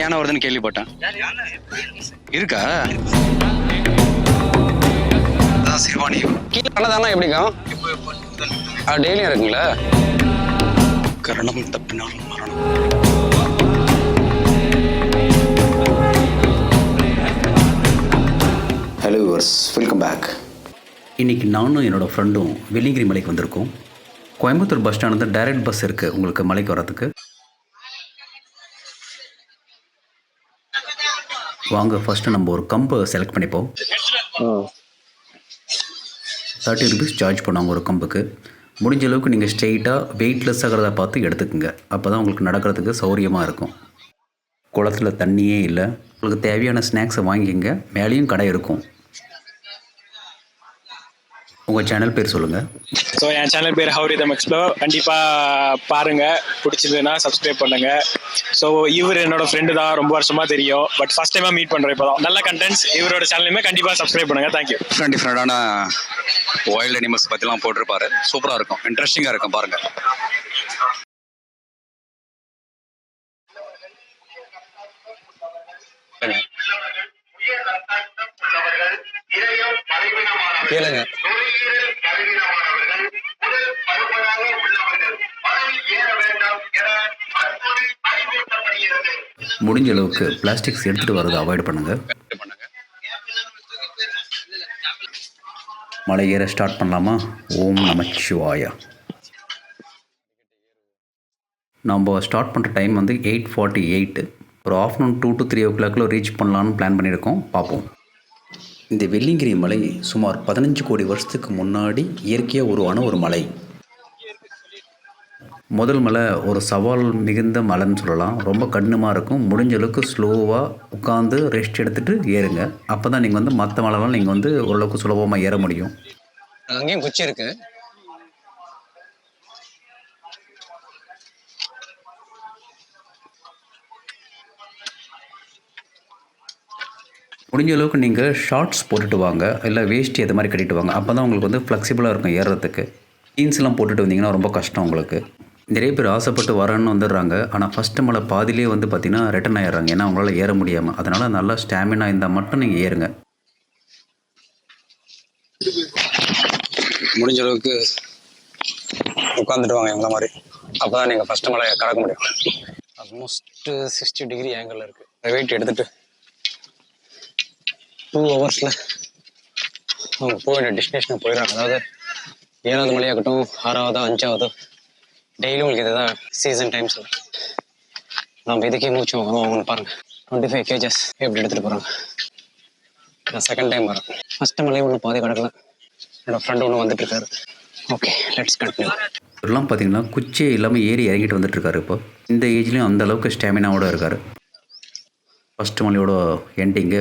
யானை வருதுன்னு கேள்விப்பட்டேன். இருக்கா? அதான் சிறுவாணி கீழே அன்னதானம் எப்படிக்கும் டெய்லியும் இருக்குங்களா? கரணம் தப்பினாலும் மரணம். ஹலோ யூவர்ஸ் வெல்கம் பேக் இன்றைக்கி நானும் என்னோடய ஃப்ரெண்டும் வெள்ளிங்கிரி மலைக்கு வந்திருக்கோம். Coimbatore bus stand direct bus இருக்குது உங்களுக்கு மலைக்கு வரதுக்கு வாங்க ஃபர்ஸ்ட் நம்ம ஒரு கம்பை செலக்ட் பண்ணிப்போம். தேர்ட்டி ருபீஸ் சார்ஜ் பண்ணுவாங்க ஒரு கம்புக்கு. முடிஞ்ச அளவுக்கு நீங்கள் ஸ்ட்ரெயிட்டாக வெயிட்லெஸ் ஆகிறத பார்த்து எடுத்துக்கோங்க. அப்போ தான் உங்களுக்கு நடக்கிறதுக்கு சௌரியமாக இருக்கும். குளத்தில் தண்ணியே இல்லை. உங்களுக்கு தேவையான ஸ்நாக்ஸை வாங்கிக்கங்க. மேலேயும் கடை இருக்கும். உங்கள் சேனல் பேர் சொல்லுங்கள் ஸோ என் சேனல் பேர் ஹவுரிதம் எக்ஸ்ப்ளோர் கண்டிப்பாக பாருங்க. பிடிச்சதுன்னா சப்ஸ்கிரைப் பண்ணுங்க. ஸோ இவர் என்னோட ஃப்ரெண்டு தான். ரொம்ப வருஷமா தெரியும். பட் ஃபர்ஸ்ட் டைமாக மீட் பண்ணுறேன் இப்போ நல்ல கண்டென்ட்ஸ் இவரோட சேனலுமே கண்டிப்பாக சப்ஸ்கிரைப் பண்ணுங்க. தேங்க்யூ டிஃப்ரெண்ட் டிஃப்ரெண்டான வைல்ட் அனிமல்ஸ் பற்றிலாம் போட்டிருப்பாரு. சூப்பராக இருக்கும். இன்ட்ரெஸ்டிங்காக இருக்கும். பாருங்க. கேளுங்க. முடிஞ்ச அளவுக்கு பிளாஸ்டிக்ஸ் எடுத்துகிட்டு வரதை அவாய்ட் பண்ணுங்க. மலை ஏற ஸ்டார்ட் பண்ணலாமா? ஓம் நமச்சிவாயா. நம்ம ஸ்டார்ட் பண்ணுற டைம் வந்து எயிட் ஃபார்ட்டி எயிட்டு ஒரு ஆஃப்டர்நூன் டூ டு த்ரீ ஓ கிளாக்கில் ரீச் பண்ணலான்னு பிளான் பண்ணியிருக்கோம். பார்ப்போம். இந்த வெள்ளிங்கிரி மலை சுமார் பதினஞ்சு கோடி வருஷத்துக்கு முன்னாடி இயற்கையாக உருவான ஒரு மலை. முதல் மலை ஒரு சவால் மிகுந்த மலைன்னு சொல்லலாம். ரொம்ப கடினமாக இருக்கும். முடிஞ்ச அளவுக்கு ஸ்லோவாக உட்காந்து ரெஸ்ட் எடுத்துகிட்டு ஏறுங்க. அப்போ தான் நீங்கள் வந்து மற்ற மலைலாம் நீங்கள் வந்து ஓரளவுக்கு சுலபமாக ஏற முடியும். அங்கேயும் குச்சி இருக்குது முடிஞ்ச அளவுக்கு நீங்கள் ஷார்ட்ஸ் போட்டுட்டு வாங்க இல்லை வேஷ்டி அது மாதிரி கட்டிட்டு வாங்க. அப்போ தான் உங்களுக்கு வந்து ஃப்ளெக்சிபிளாக இருக்கும் ஏறுறதுக்கு ஜீன்ஸ்லாம் போட்டுட்டு வந்தீங்கன்னா ரொம்ப கஷ்டம் உங்களுக்கு. நிறைய பேர் ஆசைப்பட்டு வரேன்னு வந்துடுறாங்க. ஆனால் ஃபஸ்ட்டு மலை பாதிலே வந்து பார்த்தீங்கன்னா ரிட்டன் ஆயிடுறாங்க. ஏன்னா அவங்களால ஏற முடியாமல் அதனால் நல்லா ஸ்டாமினா இருந்தால் மட்டும் நீங்கள் ஏறுங்க. முடிஞ்ச அளவுக்கு உட்காந்துட்டு வாங்க எங்களை மாதிரி. அப்பதான் நீங்கள் ஃபஸ்ட்டு மலை கடக்க முடியும். ஆல்மோஸ்ட் சிக்ஸ்டி டிகிரி ஆங்கிள் இருக்குது வெயிட் எடுத்துகிட்டு டூ ஹவர்ஸில் அவங்க போக வேண்டிய டெஸ்டினேஷனுக்கு போயிடுறாங்க அதாவது ஏழாவது மலையாகட்டும் ஆறாவதோ அஞ்சாவதோ டெய்லி உங்களுக்கு இதுதான் சீசன் டைம்ஸ் நம்ம இதுக்கே மூச்சு வாங்கணும் அவங்கன்னு பாருங்கள் டுவெண்ட்டி ஃபைவ் கேஜஸ் எப்படி எடுத்துகிட்டு போகிறாங்க நான் செகண்ட் டைம் வரேன். ஃபஸ்ட்டு மலையை ஒன்றும் பாதி கிடக்கல. என்னோடய ஃப்ரெண்ட் ஒன்று வந்துட்டு இருக்காரு. ஓகே லெட்ஸ் கண்டினியூ இவரெல்லாம் பார்த்தீங்கன்னா குச்சியே இல்லாமல் ஏறி இறங்கிட்டு வந்துட்டுருக்காரு இப்போ. இந்த ஏஜ்லேயும் அந்த அளவுக்கு ஸ்டாமினாவோட இருக்கார். ஃபஸ்ட் மலையோட எண்டிங்கு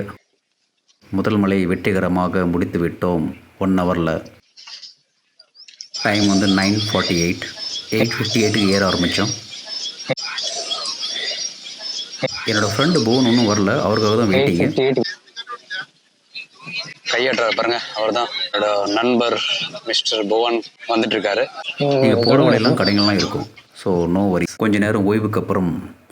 முதல் மலை வெற்றிகரமாக முடித்து விட்டோம் ஒன் ஹவரில் டைம் வந்து nine forty eight eight fifty எயிட்டுக்கு ஏற ஆரம்பித்தோம் என்னோடய ஃப்ரெண்டு போன் ஒன்றும் வரல. அவருக்காக தான் வெயிட்டிங்கு கையாட்டுறாரு பாருங்க. அவர் தான் என்னோட நண்பர் மிஸ்டர் புவன் வந்துட்டு இருக்காரு. நீங்கள் போகிற வழியெல்லாம் கடைகள்லாம் இருக்கும். ஸோ நோ வரி கொஞ்ச நேரம் ஓய்வுக்கு அப்புறம்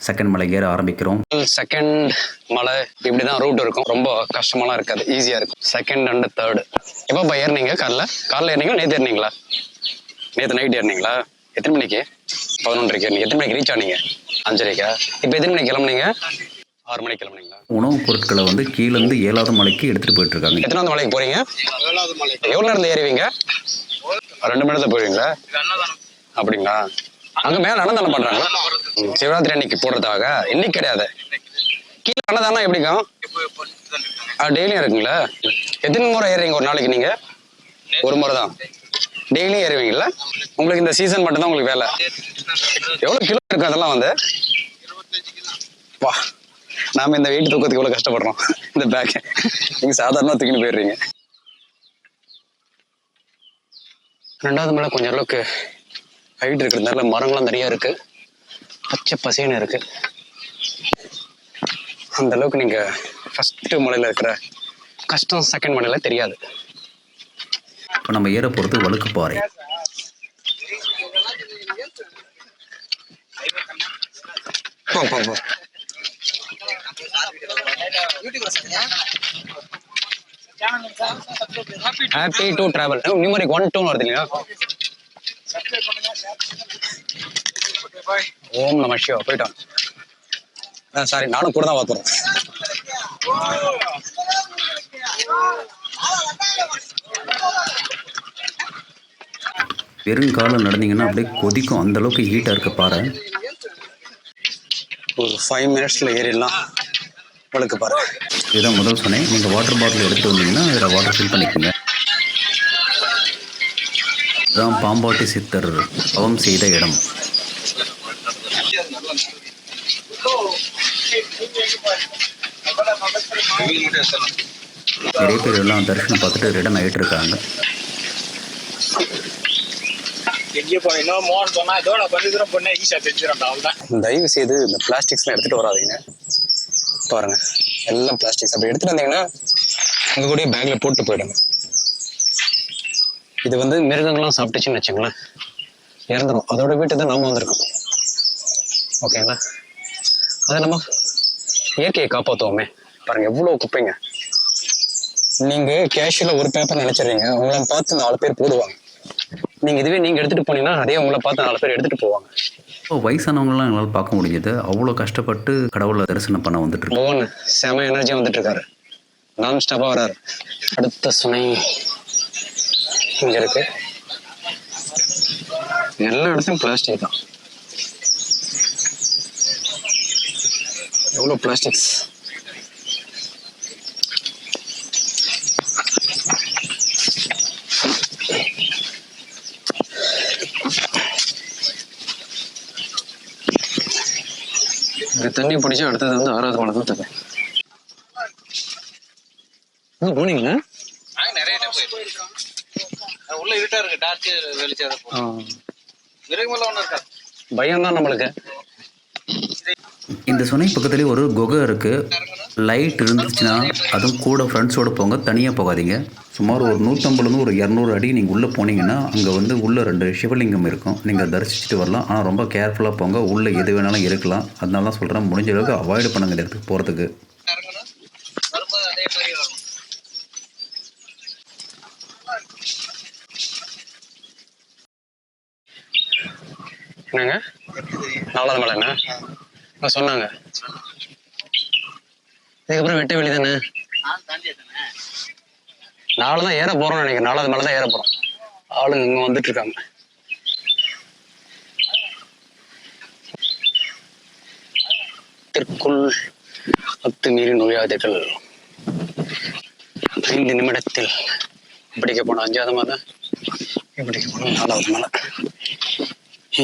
செகண்ட் மலை ஏற ஆரம்பிக்கிறோம். செகண்ட் மலை இப்படிதான் ரூட் இருக்கும். ரொம்ப கஷ்டமாலாம் இருக்காது. ஈஸியா இருக்கும். செகண்ட் அண்ட் தேர்டு எப்போ ஏறினீங்க காலைல? காலைல ஏறினீங்களா? நேற்று ஏறினீங்களா? நேற்று நைட் ஏறினீங்களா? எத்தனை மணிக்கு? பதினொன்றரைக்கு? ஏறினீங்க எத்தனை மணிக்கு ரீச் ஆனீங்க? அஞ்சரைக்கா? இப்போ எத்தனை மணிக்கு கிளம்புனீங்க? ஆறு மணிக்கு கிளம்புனீங்களா? உணவுப் பொருட்களை வந்து கீழேருந்து ஏழாவது மலைக்கு எடுத்துகிட்டு போயிட்டுருக்காங்க. எத்தனாவது மலைக்கு போறீங்க? எவ்வளவு நேரத்துல ஏறுவீங்க? ரெண்டு மணி நேரத்துல போவீங்களா? அப்படிங்களா? அங்க மேல அன்னதானம் பண்றாங்களா ம், சிவராத்திரி அன்னைக்கு போடுறதாக இன்னைக்கு கிடையாது. கீழே அன்னதானம் எப்படிக்கும் டெய்லியும் இருக்குங்களா? எத்தனை முறை ஏறுறீங்க ஒரு நாளைக்கு நீங்க? ஒரு முறை தான் டெய்லியும் ஏறுவீங்களா உங்களுக்கு இந்த சீசன் மட்டும் தான் உங்களுக்கு வேலை. எவ்வளவு கிலோ இருக்கு அதெல்லாம் வந்து? வா நாம இந்த வெயிட் தூக்கத்துக்கு எவ்வளவு கஷ்டப்படுறோம். இந்த பேக் நீங்க சாதாரணமா தூக்கின்னு போயிடுறீங்க. ரெண்டாவது மலை கொஞ்சம் அளவுக்கு ஹைட் இருக்கிறதுனால மரங்கள்லாம் நிறைய இருக்கு. பச்சை பசேன்னு இருக்கு. அந்த அளவுக்கு நீங்க ஃபர்ஸ்ட் மலையில இருக்கிற கஷ்டம் செகண்ட் மலையில தெரியாது. இப்போ நம்ம ஏற போகிறது வழுக்கு பாறை. போ போ போ. Happy to travel numeric one two வருது இல்லையா? ஓம் நம சிவா போயிட்டோம். ஆ சாரி நானும் கூட தான் பார்த்துறேன் வெறும் காலம் நடந்தீங்கன்னா அப்படியே கொதிக்கும். அந்த அளவுக்கு ஹீட்டாக இருக்க பாறை ஒரு ஃபைவ் மினிட்ஸில் ஏறிடலாம். உங்களுக்கு பாரு இதுதான் முதல் சொன்னேன். நீங்கள் வாட்டர் பாட்டில் எடுத்துட்டு வந்தீங்கன்னா அதில் வாட்டர் ஃபில் பண்ணிக்கோங்க. இதுதான் பாம்பாட்டி சித்தர் தவம் செய்த இடம். நிறைய பேர் எல்லாம் தரிசனம் பார்த்துட்டு ரிட்டன் ஆகிட்டு இருக்காங்க தயவு செய்து இந்த பிளாஸ்டிக்ஸ்லாம் எடுத்துகிட்டு வராதீங்க. பாருங்க எல்லாம் பிளாஸ்டிக்ஸ் அப்படி எடுத்துட்டு வந்தீங்கன்னா உங்க கூட பேக்ல போட்டு போயிடுங்க. இது வந்து மிருகங்கள்லாம் சாப்பிட்டுச்சுன்னு வச்சுங்களேன் இறந்துடும் அதோட வீட்டு தான் நம்ம வந்திருக்கோம். ஓகேங்களா அதை நம்ம இயற்கையை காப்பாற்றுவோமே பாருங்க எவ்வளோ குப்பைங்க. நீங்க கேஷுவலா ஒரு பேப்பர் நினைச்சிடுறீங்க உங்களை பார்த்து நாலு பேர் போடுவாங்க. நீங்க இதுவே நீங்க எடுத்துட்டு போனீங்கன்னா அதே உங்களை பார்த்து நாலு பேர் எடுத்துட்டு போவாங்க. இப்போ வயசானவங்களாம் எங்களால் பார்க்க முடிஞ்சது அவ்வளோ கஷ்டப்பட்டு கடவுளை தரிசனம் பண்ண வந்துட்டு இருக்கு. செம எனர்ஜி வந்துட்டு இருக்காரு நான் ஸ்டாப்பா வராரு. அடுத்த சுனை இங்க இருக்கு. எல்லா இடத்துலயும் பிளாஸ்டிக் தான். எவ்வளவு பிளாஸ்டிக்ஸ் இந்த தண்ணி பிடிச்சா அடுத்தது வந்து ஆறாவது மலை தான் எங்க போனீங்களா? நிறைய டைம் போயிருக்கோம். உள்ள இருட்டா இருக்கு டார்ச் வெளிச்சம் மிருகமெல்லாம் ஒன்றும் இருக்காது பயம் தான் நம்மளுக்கு. இந்த சுனை பக்கத்துலேயே ஒரு குகை இருக்குது லைட் இருந்துச்சுன்னா அதுவும் கூட ஃப்ரெண்ட்ஸோடு போங்க தனியாக போகாதீங்க. சுமார் ஒரு நூற்றம்பதுலேருந்து ஒரு இரநூறு அடி நீங்கள் உள்ளே போனீங்கன்னா அங்கே வந்து உள்ளே ரெண்டு சிவலிங்கம் இருக்கும். நீங்கள் தரிசிச்சுட்டு வரலாம். ஆனால் ரொம்ப கேர்ஃபுல்லாக போங்க. உள்ளே எது வேணாலும் இருக்கலாம். அதனால தான் சொல்கிறேன் முடிஞ்ச அளவுக்கு அவாய்ட் பண்ணுங்க இந்த இடத்துக்கு போகிறதுக்கு என்னங்க? நாலாவது மலை என்ன ஆ, சொன்னாங்க. இதுக்கப்புறம் வெட்ட வெளி தானே நான் நாலு தான் ஏற போறோம்னு நினைக்கிறேன். நாலாவது மேலே தான் ஏற போறோம். ஆளுங்க இங்க வந்துட்டு இருக்காங்க திற்குள் அத்துமீறி நுழையாதீர்கள். ஐந்து நிமிடத்தில் இப்படிக்க போனோம். அஞ்சாவது மாதம் இப்படிக்க போனோம். நாலாவது மலை.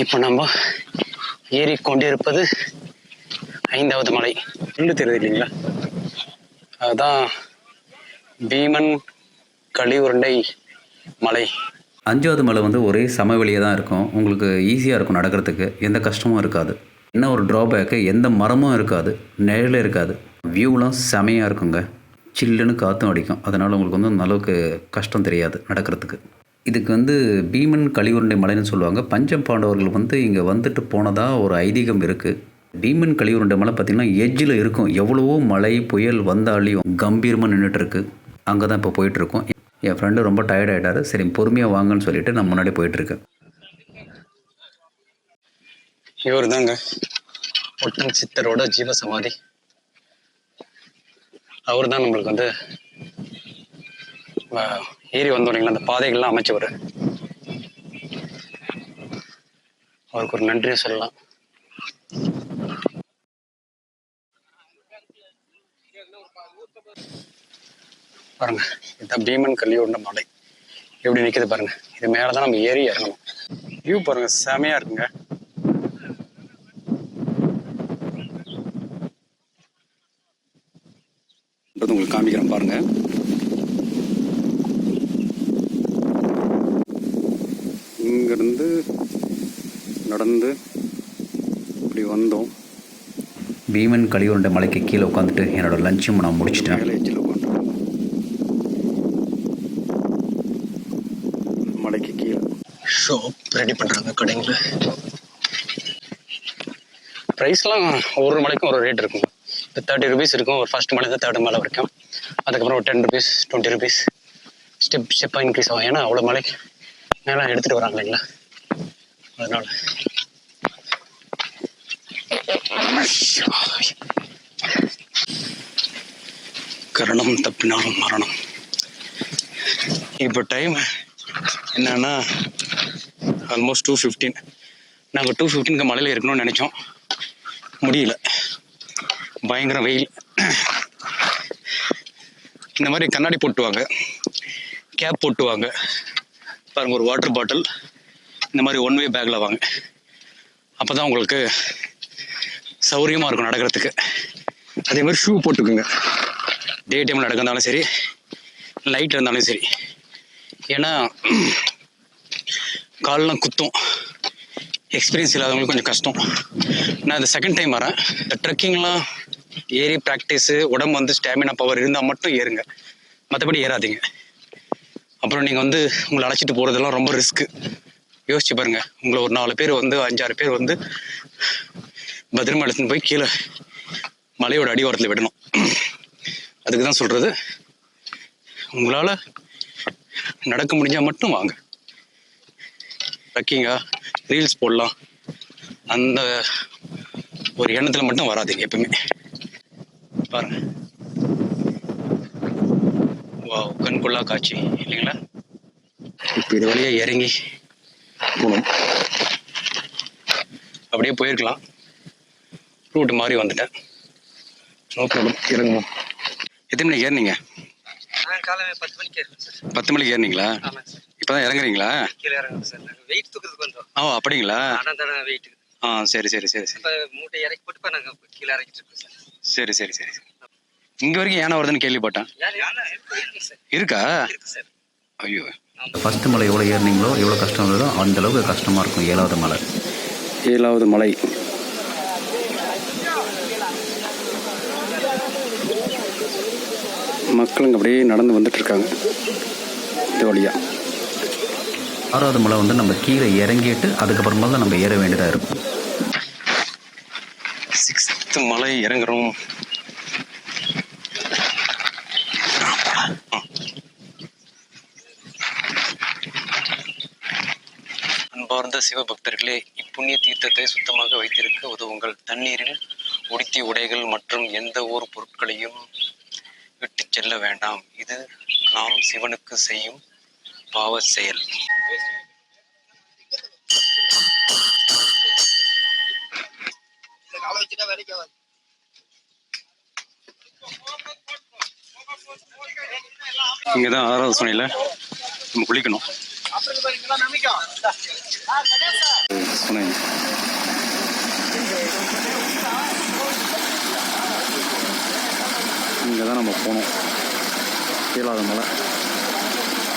இப்போ நம்ம ஏறிக்கொண்டிருப்பது ஐந்தாவது மலை. ரெண்டு தெரியுது இல்லைங்களா? அதுதான் பீமன் களி உருண்டை மலை. அஞ்சாவது மலை வந்து ஒரே சமவெளியாக தான் இருக்கும். உங்களுக்கு ஈஸியாக இருக்கும் நடக்கிறதுக்கு. எந்த கஷ்டமும் இருக்காது. என்ன ஒரு ட்ராபேக்கு எந்த மரமும் இருக்காது. நிழலே இருக்காது. வியூலாம் செமையாக இருக்குங்க. சில்லுன்னு காற்றும் அடிக்கும். அதனால் உங்களுக்கு வந்து அந்த அளவுக்கு கஷ்டம் தெரியாது நடக்கிறதுக்கு. இதுக்கு வந்து பீமன் கழிவுருண்டை மலைன்னு சொல்லுவாங்க. பஞ்சம் பாண்டவர்கள் வந்து இங்கே வந்துட்டு போனதாக ஒரு ஐதீகம் இருக்குது டீமன் கலியுருண்டை மலை பார்த்திங்கன்னா எஜ்ஜில் இருக்கும். எவ்வளவோ மழை புயல் வந்தாலையும் கம்பீரமாக நின்றுட்டு இருக்கு அங்கே தான் இப்போ போயிட்டுருக்கோம். என் ஃப்ரெண்டு ரொம்ப டயர்ட் ஆகிட்டாரு சரி பொறுமையாக வாங்கன்னு சொல்லிட்டு நான் முன்னாடி போயிட்டுருக்கேன். இவர் தாங்க ஒட்டன் சித்தரோட ஜீவ சமாதி அவர் தான் நம்மளுக்கு வந்து ஏறி வந்தோம் அந்த பாதைகள்லாம் அமைச்சவர். அவருக்கு ஒரு நன்றியை சொல்லலாம். பாருங்க. இதுதான் பீமன் கல்லியோட மலை. எப்படி நிக்குது பாருங்க. இது மேலதான் நம்ம ஏறி இறங்கணும். வியூ பாருங்க. செமையா இருக்குங்க. உங்களுக்கு காமிக்கிறேன் பாருங்க. இங்கிருந்து நடந்து இப்படி வந்தோம். பீமன் கலியுருண்டை மலைக்கு கீழே உட்காந்துட்டு என்னோட லஞ்சும் நான் முடிச்சிட்டேன். கடைக்கு கீழே. ஷாப் ரெடி பண்ணுறாங்க கடைங்களில் ப்ரைஸ்லாம் ஒவ்வொரு மலைக்கும் ஒரு ரேட் இருக்கும். இப்போ தேர்ட்டி ருபீஸ் இருக்கும். ஒரு ஃபர்ஸ்ட் மலை தேர்ட் மலை வரைக்கும் அதுக்கப்புறம் ஒரு ten rupees twenty rupees step ஸ்டெப்பாக இன்க்ரீஸ் ஆகும். ஏன்னா அவ்வளோ மலைக்கு மேலே எடுத்துகிட்டு வராங்க இல்லைங்களா? அதனால. கரணம் தப்பினாலும் மரணம். இப்போ டைம் என்னன்னா ஆல்மோஸ்ட் டூ ஃபிஃப்டீன் நாங்கள் டூ ஃபிஃப்டீனுக்கு மலையில் இருக்கணும்னு நினச்சோம். முடியல. பயங்கர வெயில். இந்த மாதிரி கண்ணாடி போட்டுவாங்க. கேப் போட்டுவாங்க. பாருங்க ஒரு வாட்டர் பாட்டில் இந்த மாதிரி ஒன் வே பேக்கில் வாங்க. அப்போ தான் உங்களுக்கு சௌரியமாக இருக்கும் நடக்கிறதுக்கு. அதே மாதிரி ஷூ போட்டுக்குங்க. டே டைமில் நடக்கிறதாலும் சரி லைட் இருந்தாலும் சரி. ஏன்னா கால்லாம் குத்தும். எக்ஸ்பீரியன்ஸ் இல்லாதவங்களுக்கு கொஞ்சம் கஷ்டம். நான் இந்த செகண்ட் டைம் வரேன். இந்த ட்ரெக்கிங்லாம் ஏறி ப்ராக்டிஸு உடம்பு வந்து ஸ்டாமினா பவர் இருந்தால் மட்டும் ஏறுங்க. மற்றபடி ஏறாதீங்க. அப்புறம் நீங்கள் வந்து உங்களை அழைச்சிட்டு போகிறதெல்லாம் ரொம்ப ரிஸ்க்கு யோசிச்சு பாருங்கள் உங்களை ஒரு நாலு பேர் வந்து அஞ்சாறு பேர் வந்து பத்திரமா எடுத்துன்னு போய் கீழே மலையோட அடிவாரத்தில் விடணும். அதுக்கு தான் சொல்கிறது உங்களால் நடக்க முடிஞ்சால் மட்டும் வாங்க. ட்ரக்கிங்கா ரீல்ஸ் போடலாம். அந்த ஒரு எண்ணத்தில் மட்டும் வராதீங்க எப்பவுமே. பாருங்க. வா கண்கொள்ளா காட்சி இல்லைங்களா? இப்போ இது வழியா இறங்கி போகணும். அப்படியே போயிருக்கலாம். ரூட் மாறி வந்துட்டேன். நோ ப்ராப்ளம் இறங்குவோம். எத்தனை மணிக்கு ஏறினீங்க? காலையில பத்து மணிக்கு சார். பத்து மணிக்கு ஏறினீங்களா? சார். இப்போதான் இறங்குறீங்களா? கீழே இறங்கணும் சார். நாங்கள் வெயிட் தூக்கிறதுக்கு வந்தோம் ஆ அப்படிங்களா? அனந்தன வெயிட் ஆ சரி சரி சரி சரி. இப்போ மூட்டை இறக்கி போட்டு இப்போ நாங்கள் கீழே இறக்கிட்டு இருக்கோம் சார். சரி சரி சரி சரி. இங்க வரைக்கும் யானை வருதுன்னு கேள்விப்பட்டேன். இருக்கு இருக்கு சார். இருக்கா? இருக்கு சார். ஐயோ. ஃபஸ்ட்டு மலை எவ்வளோ ஏறினீங்களோ எவ்வளோ கஷ்டம் இருந்ததோ அந்த அளவுக்கு கஷ்டமாக இருக்கும் ஏழாவது மலை. ஏழாவது மலை. மக்களுங்க அப்படியே நடந்து வந்துட்டு இருக்காங்க இந்த வழியா. ஆறாவது மலை வந்து நம்ம கீழே இறங்கிட்டு அதுக்கப்புறமா தான் நம்ம ஏற வேண்டியதாக இருக்கும். சிக்ஸ்த் மலை இறங்குறோம். அன்பார்ந்த சிவபக்தர்களே இப்புண்ணிய தீர்த்தத்தை சுத்தமாக வைத்திருக்க உதவுங்கள். தண்ணீரில் உடுத்திய உடைகள் மற்றும் எந்த ஒரு பொருட்களையும் செல்ல வேண்டாம். இது நாம் சிவனுக்கு செய்யும் பாவ செயல். இங்கே தான் ஆறாவது சுனையில் நம்ம குளிக்கணும். சுனை. இங்கே தான் நம்ம போனோம். கீழாத மலை.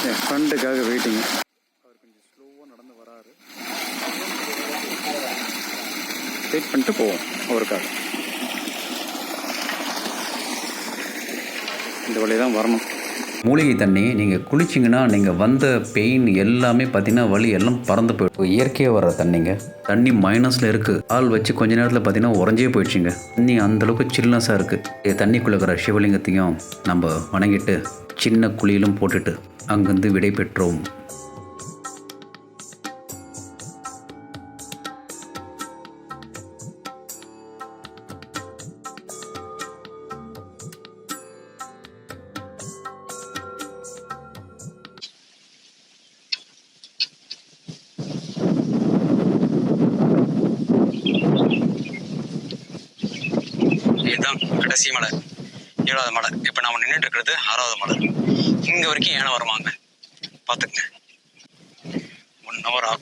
என் ஃப்ரெண்டுக்காக வெயிட்டிங் அவர் கொஞ்சம் ஸ்லோவாக நடந்து வராரு. வெயிட் பண்ணிட்டு போவோம் அவருக்காக. இந்த வழியை தான் வரணும். மூலிகை தண்ணி நீங்கள் குளிச்சிங்கன்னா நீங்கள் வந்த பெயின் எல்லாமே பார்த்தீங்கன்னா வலி எல்லாம் பறந்து போயிடும். இயற்கையாக வர்ற தண்ணிங்க தண்ணி மைனஸில் இருக்குது ஆள் வச்சு கொஞ்ச நேரத்தில் பார்த்தீங்கன்னா உறைஞ்சே போயிடுச்சுங்க. தண்ணி அந்தளவுக்கு சில்னஸாக இருக்குது தண்ணிக்குள்ளே இருக்கிற சிவலிங்கத்தையும் நம்ம வணங்கிட்டு சின்ன குழியிலும் போட்டுட்டு அங்கேருந்து விடை பெற்றோம்.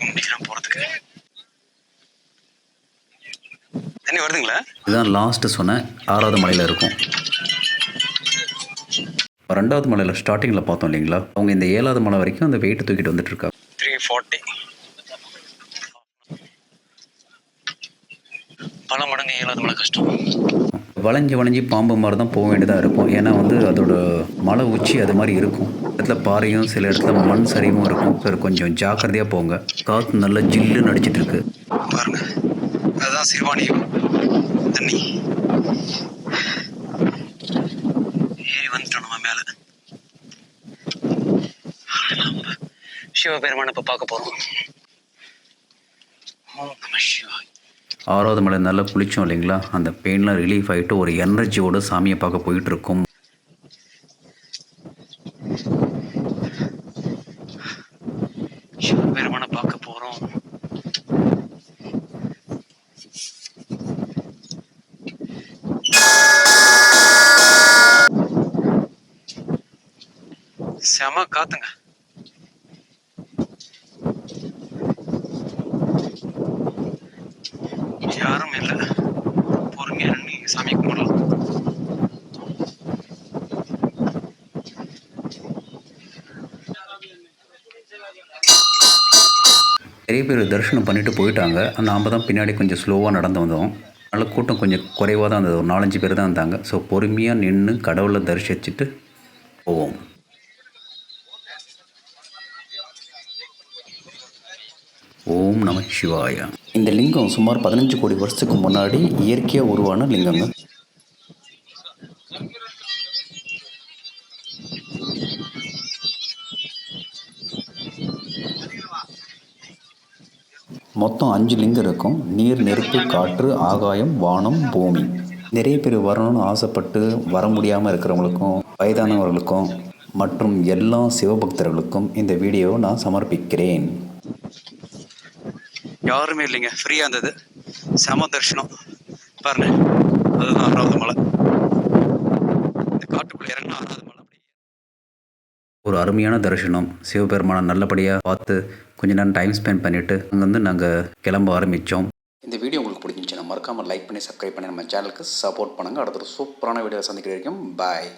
ஆகும் நினைக்கிறேன் போகிறதுக்கு தண்ணி வருதுங்களா? இதுதான் லாஸ்ட்டு சொன்ன ஆறாவது மலையில் இருக்கும். ரெண்டாவது மலையில் ஸ்டார்டிங்கில் பார்த்தோம் இல்லைங்களா? அவங்க இந்த ஏழாவது மலை வரைக்கும் அந்த வெயிட் தூக்கிட்டு வந்துட்டு இருக்காங்க. த்ரீ ஃபார்ட்டி பல மடங்கு ஏழாவது மலை கஷ்டம். வளைஞ்சு வளைஞ்சி பாம்பு மாதிரி தான் போக வேண்டியதாக இருக்கும். ஏன்னா வந்து அதோட மலை உச்சி அது மாதிரி இருக்கும். இடத்துல பாறையும் சில இடத்துல மண் சரிவும் இருக்கும். சார் கொஞ்சம் ஜாக்கிரதையாக போங்க. காற்று நல்லா ஜில்லு நடிச்சிட்டு இருக்கு பாருங்க. அதுதான் சிறுவாணியும் தண்ணி. ஏறி வந்துட்டோம் நம்ம மேலே. சிவபெருமானை இப்போ பார்க்க போகிறோம் ஓம் நம சிவாய். ஆறாவது மலை நல்லா குளித்தோம் இல்லைங்களா? அந்த பெயின்லாம் ரிலீஃப் ஆகிட்டு ஒரு எனர்ஜியோட சாமியை பார்க்க போயிட்டு இருக்கோம் பார்க்க போகிறோம் செம காத்துங்க யாரும் இல்லை பொறுமையா நின்னு சாமி கும்பிடலாம் நிறைய பேர் தரிசனம் பண்ணிட்டு போயிட்டாங்க. நாம் தான் பின்னாடி கொஞ்சம் ஸ்லோவாக நடந்து வந்தோம். நல்ல கூட்டம் கொஞ்சம் குறைவாக தான் இருந்தது. ஒரு நாலஞ்சு பேர் தான் இருந்தாங்க. ஸோ பொறுமையாக நின்று கடவுளை தரிசிச்சுட்டு போவோம். ஓம் நம சிவாயா. இந்த லிங்கம் சுமார் பதினஞ்சு கோடி வருஷத்துக்கு முன்னாடி இயற்கையாக உருவான லிங்கங்க. மொத்தம் அஞ்சு லிங்கம் இருக்கும். நீர் நெருப்பு காற்று ஆகாயம் வானம் பூமி. நிறைய பேர் வரணும்னு ஆசைப்பட்டு வர முடியாமல் இருக்கிறவங்களுக்கும் வயதானவர்களுக்கும் மற்றும் எல்லா சிவபக்தர்களுக்கும் இந்த வீடியோவை நான் சமர்ப்பிக்கிறேன். யாருமே இல்லைங்க. ஃப்ரீயாக இருந்தது. செம தரிசனம். பாருங்க. அதுதான் ஆறாவது மலை. இந்த காட்டுக்குள்ளே இறங்கினா ஆறாவது மலை அப்படியே. ஒரு அருமையான தரிசனம். சிவபெருமானை நல்லபடியாக பார்த்து கொஞ்ச நேரம் டைம் ஸ்பெண்ட் பண்ணிவிட்டு அங்கேருந்து நாங்கள் கிளம்ப ஆரம்பித்தோம் இந்த வீடியோ உங்களுக்கு பிடிச்சிருந்துச்சுன்னா மறக்காமல் லைக் பண்ணி சப்ஸ்கிரைப் பண்ணி நம்ம சேனலுக்கு சப்போர்ட் பண்ணுங்கள் அடுத்த ஒரு சூப்பரான வீடியோ சந்திக்கிற வரைக்கும் பாய்